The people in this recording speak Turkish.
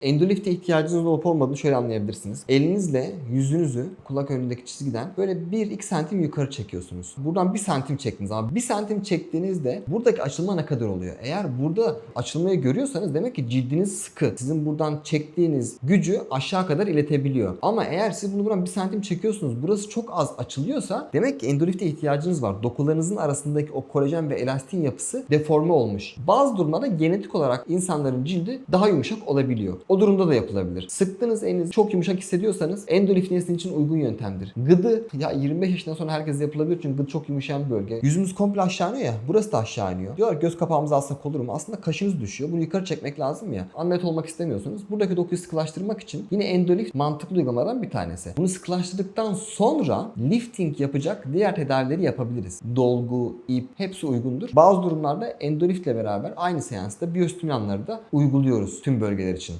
Endolifte ihtiyacınız olup olmadığını şöyle anlayabilirsiniz. Elinizle yüzünüzü kulak önündeki çizgiden böyle 1-2 santim yukarı çekiyorsunuz. Buradan 1 santim çektiniz ama 1 santim çektiğinizde buradaki açılma ne kadar oluyor? Eğer burada açılmayı görüyorsanız demek ki cildiniz sıkı. Sizin buradan çektiğiniz gücü aşağı kadar iletebiliyor. Ama eğer siz bunu buradan 1 santim çekiyorsunuz burası çok az açılıyorsa demek ki endolifte ihtiyacınız var. Dokularınızın arasındaki o kolajen ve elastin yapısı deforme olmuş. Bazı durumlarda genetik olarak insanların cildi daha yumuşak olabiliyor. O durumda da yapılabilir. Sıktığınız elinizi çok yumuşak hissediyorsanız sizin için uygun yöntemdir. Gıdı ya 25 yaşından sonra herkes yapılabilir çünkü gıdı çok yumuşayan bir bölge. Yüzümüz komple aşağı iniyor ya burası da aşağı iniyor. Diyorlar göz kapağımızı alsak olur mu? Aslında kaşınız düşüyor. Bunu yukarı çekmek lazım ya. Ameliyat olmak istemiyorsunuz. Buradaki dokuyu sıkılaştırmak için yine endolift mantıklı uygulamalardan bir tanesi. Bunu sıkılaştırdıktan sonra lifting yapacak diğer tedavileri yapabiliriz. Dolgu, ip hepsi uygundur. Bazı durumlarda endoliftle beraber aynı seansta biyostimülanları da uyguluyoruz tüm bölgeler için.